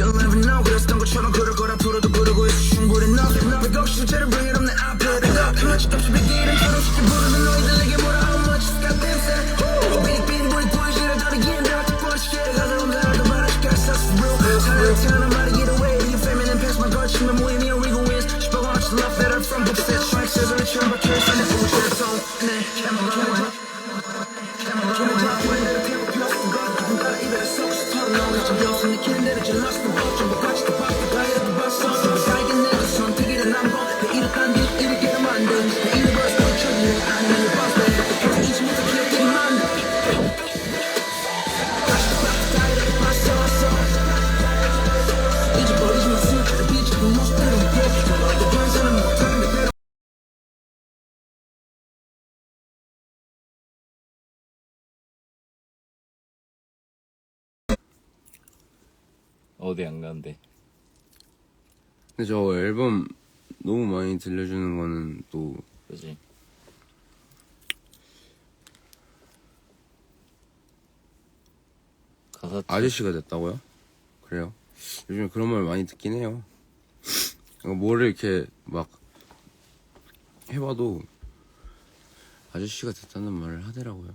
You'll never know 그랬던 것처럼 그럴 거라 불어도 부르고 있어. 충분히 너 왜곡 실제로 bring it up 내 앞에 털어놓은 좀 어디 안 간대. 근데 저 앨범 너무 많이 들려주는 거는 또 그지? 가사 아저씨가 됐다고요? 그래요? 요즘에 그런 말 많이 듣긴 해요. 이거 뭐를 이렇게 막 해봐도 아저씨가 됐다는 말을 하더라고요.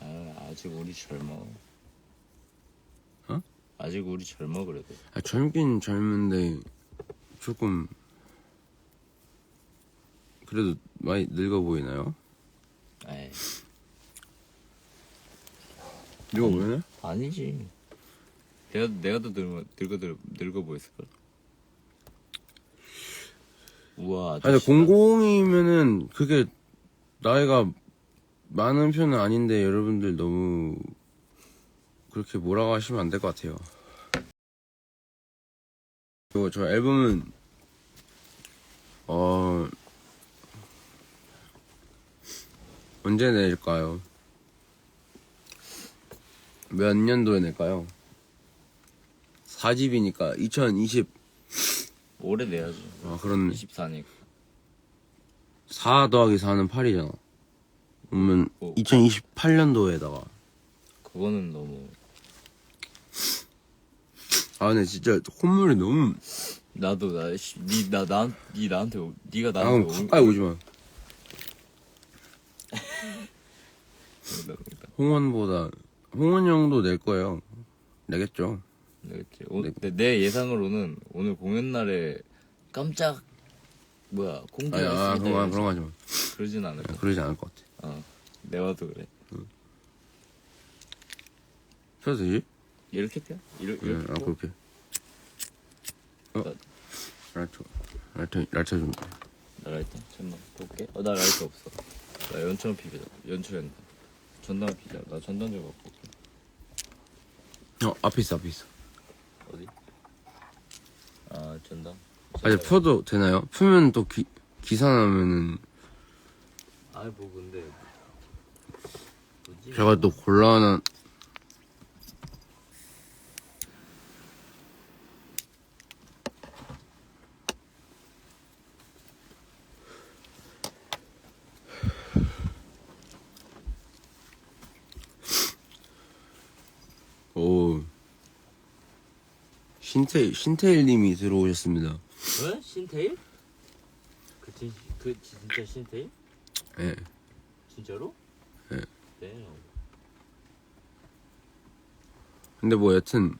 아, 아직 우리 젊어. 어? 아직 우리 젊어 그래도. 아, 젊긴 젊은데 조금 그래도 많이 늙어 보이나요? 에이, 늙어 보이나? 아니지. 내가 내가 더 늙어 늙어 늙어, 늙어 보였을 걸. 우와. 아니 아저씨가- 공공이면은 그게 나이가 많은 편은 아닌데 여러분들 너무 그렇게 뭐라고 하시면 안 될 것 같아요. 그리고 저 앨범은 어 언제 낼까요? 몇 년도에 낼까요? 4집이니까 2020 올해 내야지. 아, 그렇네. 24니까. 4 더하기 4는 8이잖아. 그러면 어. 2028년도에다가. 그거는 너무 아, 근데 진짜 콧물이 너무. 나도 나니나나니 나한테 오- 네가 아, 나한테 오- 가까이 오지 마. 홍원보다, 홍원 형도 낼 거예요. 내겠죠. 그렇지. 오, 네. 내, 내 예상으로는 오늘 공연 날에 깜짝 뭐야 아니, 공개가 아, 있습니다. 그런 거. 그런 거 하지 마. 그러진 않을 거야. 그러지 않을 것 같아. 어, 내 와도 그래. 펴도 되지? 이렇게 펴? 이렇게. 네, 이렇게 아, 펴? 그렇게. 어? 라이터, 라이터, 라이터 좀. 나 라이터 잠깐만 볼게. 어, 나 라이터 없어. 나 연천 피자. 연초 연탄. 전당 피자. 나 전당 좀 갖고 올게. 어, 앞에 있어, 앞에 있어. 어디? 아 전당. 아니, 펴도 되나요? 풀면 또 기, 기사 나면은, 아이 뭐 근데 뭐지? 제가 또 곤란한, 오. 신테일, 신테일님이 들어오셨습니다. 왜? 신테일? 그, 진, 그 진짜 신테일? 예. 진짜로? 네. 네. 근데 뭐 여튼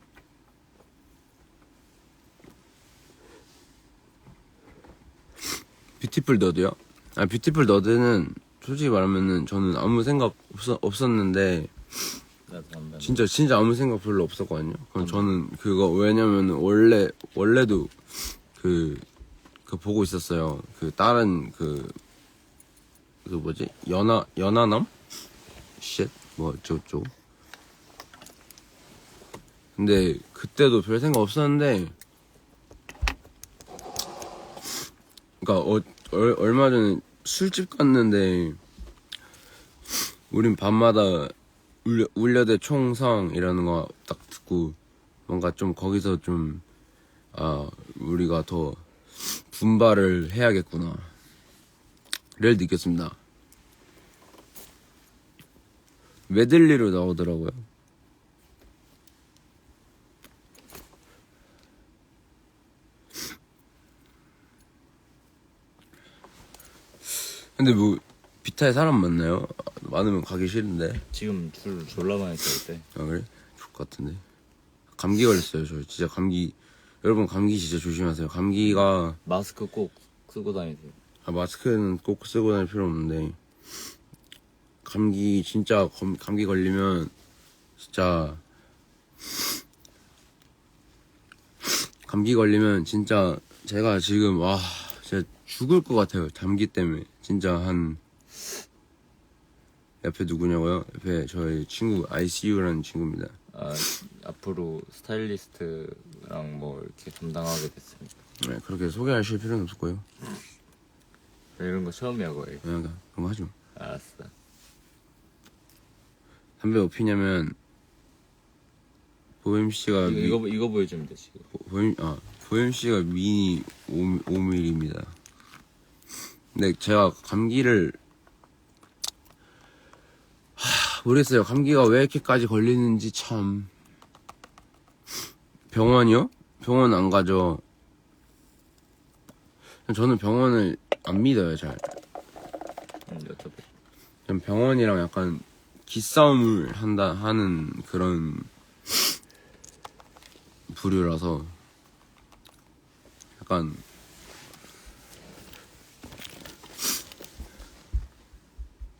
뷰티풀 너드요? 아 뷰티풀 너드는 솔직히 말하면은 저는 아무 생각 없었, 없었는데. 진짜 진짜 아무 생각 별로 없었거든요. 그럼 저는 그거 왜냐면 원래 원래도 그, 그 보고 있었어요. 그 다른 그, 그 뭐지 연하 연하남? 쉣? 뭐 저쪽. 근데 그때도 별 생각 없었는데, 그러니까 어, 얼, 얼마 전에 술집 갔는데 우린 밤마다 울려, 울려대 총성 이라는 거 딱 듣고 뭔가 좀 거기서 좀 아, 우리가 더 분발을 해야겠구나. 를 느꼈습니다. 메들리로 나오더라고요. 근데 뭐 비타의 사람 맞나요? 많으면 가기 싫은데. 지금 줄 졸라 많이 서 있대. 아 그래? 것 같은데. 감기 걸렸어요. 저 진짜 감기. 여러분 감기 진짜 조심하세요. 감기가 마스크 꼭 쓰고 다니세요. 아, 마스크는 꼭 쓰고 다닐 필요 없는데 감기 진짜 검- 감기 걸리면 진짜 감기 걸리면 진짜 제가 지금 와 진짜 죽을 것 같아요 감기 때문에 진짜 한 옆에 누구냐고요? 옆에 저희 친구 ICU라는 친구입니다. 아, 앞으로 스타일리스트랑 뭐 이렇게 담당하게 됐습니다. 네, 그렇게 소개하실 필요는 없을 거예요. 이런 거 처음이야 거의. 그냥 그런 거 하죠. 알았어. 담배 못 피냐면 보임 씨가 이거 미- 이거, 이거 보여주면 돼 지금. 보임 아 보임 씨가 미니 5, 5mm입니다. 근데 제가 감기를 하, 모르겠어요. 감기가 왜 이렇게까지 걸리는지 참 병원이요? 병원 안 가죠. 저는 병원을 안 믿어요 잘. 음. 전 병원이랑 약간 기싸움을 한다 하는 그런 부류라서 약간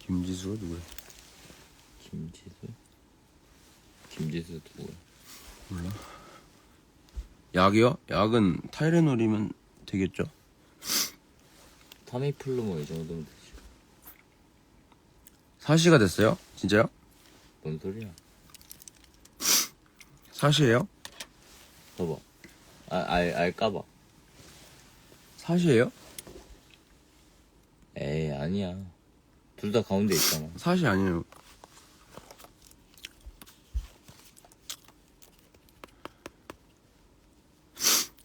김지수가 누구야? 김지수? 김지수 누구야? 약이요? 약은 타이레놀이면 되겠죠? 타미플루 뭐이 정도면 되지. 사시가 됐어요? 진짜요? 뭔 소리야? 사시예요? 봐봐. 아, 알, 알까봐. 사시예요? 에이, 아니야. 둘 다 가운데 있잖아. 사시 아니에요.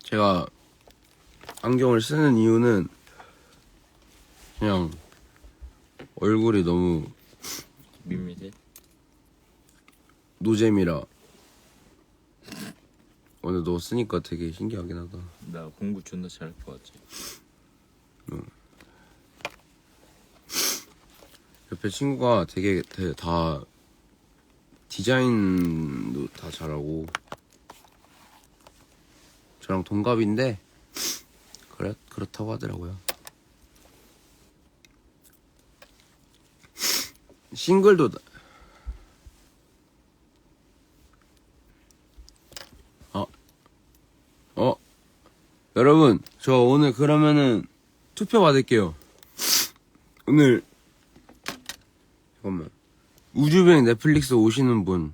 제가 안경을 쓰는 이유는 그냥 얼굴이 너무 밋밋해? 노잼이라 오늘 너 쓰니까 되게 신기하긴 하다. 나 공부 존나 잘할 것 같지? 옆에 친구가 되게, 되게 다 디자인도 다 잘하고 저랑 동갑인데 그래 그렇다고 하더라고요. 싱글도 다- 어, 어, 여러분 저 오늘 그러면은 투표 받을게요. 오늘 잠깐만. 우주뱅 넷플릭스 오시는 분.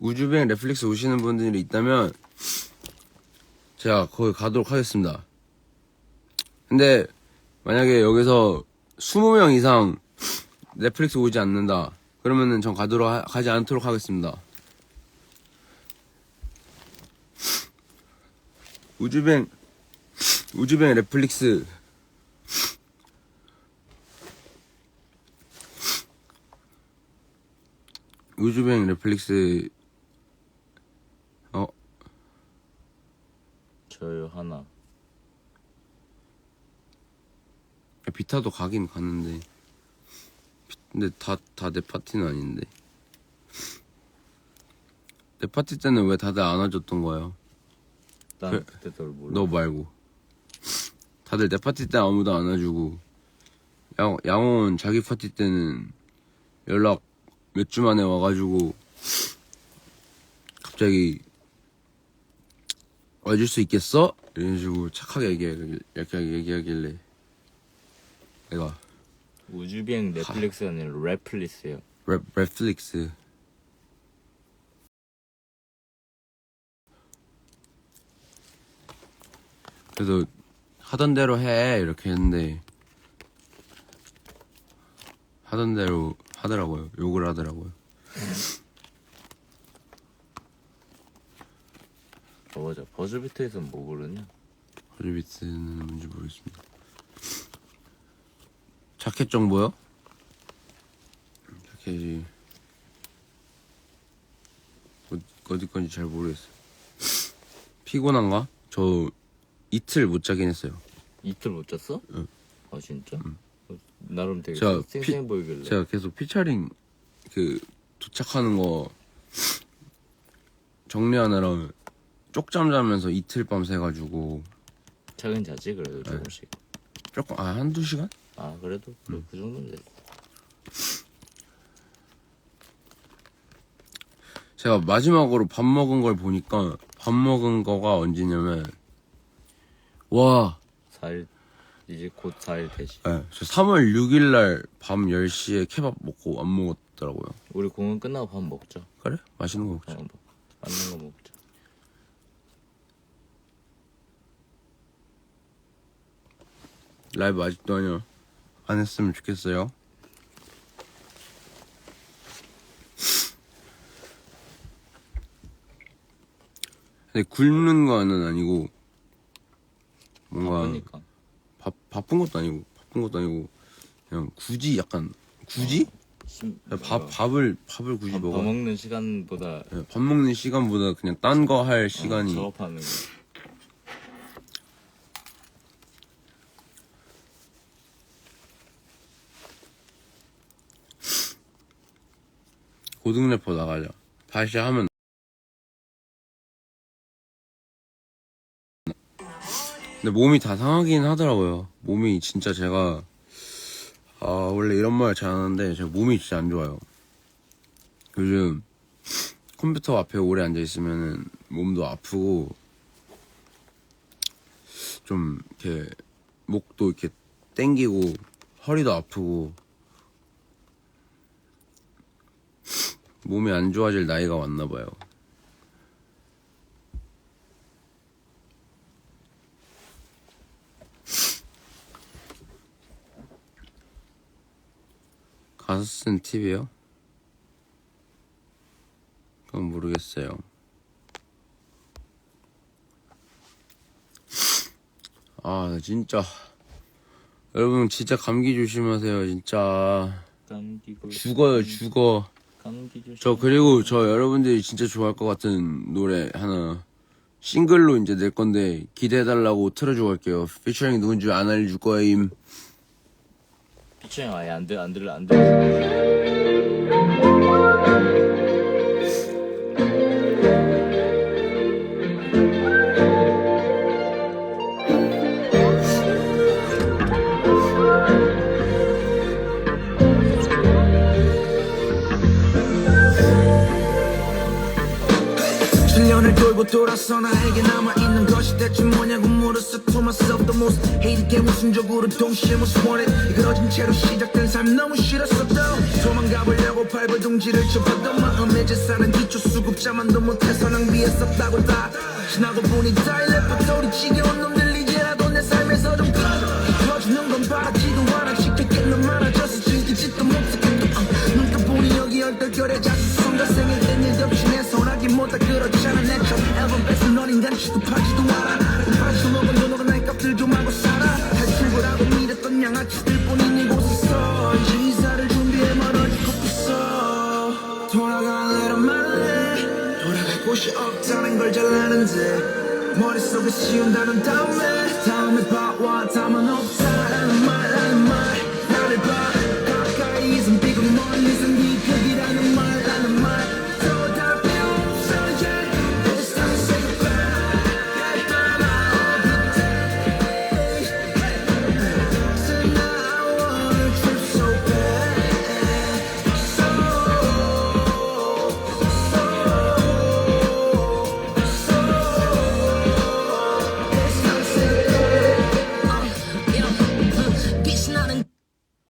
우주뱅 넷플릭스 오시는 분들이 있다면, 제가 거기 가도록 하겠습니다. 근데, 만약에 여기서 20명 이상 넷플릭스 오지 않는다. 그러면은 전 가도록, 하- 가지 않도록 하겠습니다. 우주뱅, 우주뱅 넷플릭스 우주뱅 넷플릭스 어 저요, 하나. 비타도 가긴 갔는데 비- 근데 다 다 내 파티는 아닌데 내 파티 때는 왜 다들 안 와줬던 거예요? 난 그- 그때 널 몰라. 너 말고 다들 내 파티 때 아무도 안 와주고 양, 양호은 자기 파티 때는 연락 몇 주 만에 와가지고 갑자기 와줄 수 있겠어? 이런 식으로 착하게 얘기하길래, 내가 우주비행 넷플릭스가 아니라 랩플리스예요. 랩, 랩플릭스 그래도 하던 대로 해 이렇게 했는데 하던 대로 하더라고요 욕을 하더라고요 봐보자. 버즈비트에서는 뭐 부르냐? 버즈비트는 뭔지 모르겠습니다 자켓 정보요? 자켓이 어디, 어디 건지 잘 모르겠어요 피곤한가? 저 이틀 못 자긴 했어요 이틀 못 잤어? 응. 아 진짜? 어, 나름 되게 제가 쌩쌩 피- 보이길래 제가 계속 피처링 그 도착하는 거 정리하느라 쪽잠 자면서 이틀 밤 새가지고 자긴 자지 그래도 네. 조금씩 조금 아 한두 시간? 아 그래도 그, 그 정도는 됐어 제가 마지막으로 밥 먹은 걸 보니까 밥 먹은 거가 언제냐면 와 4일 이제 곧 4일 되지 네, 저 3월 6일 날밤 10시에 케밥 먹고 안 먹었더라고요. 우리 공연 끝나고 밥 먹자 그래? 맛있는 거 어, 먹자. 뭐, 맞는 거 먹자 라이브 아직도 아니야. 안 했으면 좋겠어요. 근데 굶는 거는 아니고 뭔가 바쁘니까. 바, 바쁜 것도 아니고 바쁜 것도 아니고 그냥 굳이 약간 굳이? 심, 밥 밥을 밥을 굳이 밥, 먹어. 밥 먹는 시간보다 예, 밥 먹는 시간보다 그냥 딴 거 할 시간이 작업하는 거 고등 래퍼 나가자. 다시 하면 근데 몸이 다 상하긴 하더라고요. 몸이 진짜 제가 아 원래 이런 말 잘 하는데 제가 몸이 진짜 안 좋아요. 요즘 컴퓨터 앞에 오래 앉아 있으면은 몸도 아프고 좀 이렇게 목도 이렇게 땡기고 허리도 아프고 몸이 안 좋아질 나이가 왔나 봐요. 가수 쓴 팁이요? 그건 모르겠어요. 아, 나 진짜. 여러분, 진짜 감기 조심하세요, 진짜. 죽어요, 죽어. 저 그리고 저 여러분들이 진짜 좋아할 것 같은 노래 하나 싱글로 이제 낼 건데 기대해달라고 틀어주고 갈게요. 피처링 누군지 안 알려줄 거임. 피처링 아예 안 들, 안 들, 안 들. 칠 돌고 돌아서 나에게 남아있는 것이 대체 뭐냐고 물었어. To myself the most hate 게 우선적으로 동시에 most wanted 이그러진 채로 시작된 삶 너무 싫었어도 도망가보려고 발버둥지를 쳐봤던 마음의 재산은 기초 수급자만도 못해서 낭비했었다고 다 지나고 보니 다일렛부터 우리 지겨운 놈들 이제라도 내 삶에서 좀 꺼져 터주는 건 바라지도 않아. 쉽게 너 많아져서 즐기지도 어. 눈떠 보니 여기 얼떨결에 자수 못다 그렇잖아 내첫 앨범 뺏은 넌 인간 취급하지도 않아 우파지 먹은 돈으로 날 값들 좀 하고 살아. 탈출을 하고 믿었던 양아치들 뿐인 이곳에서 이제 이사를 준비해 멀어질 곳부터 돌아갈래란 말해 돌아갈 곳이 없다는 걸잘 아는데 머릿속에 씌운다는 다음에 다음에 봐와 담은 없다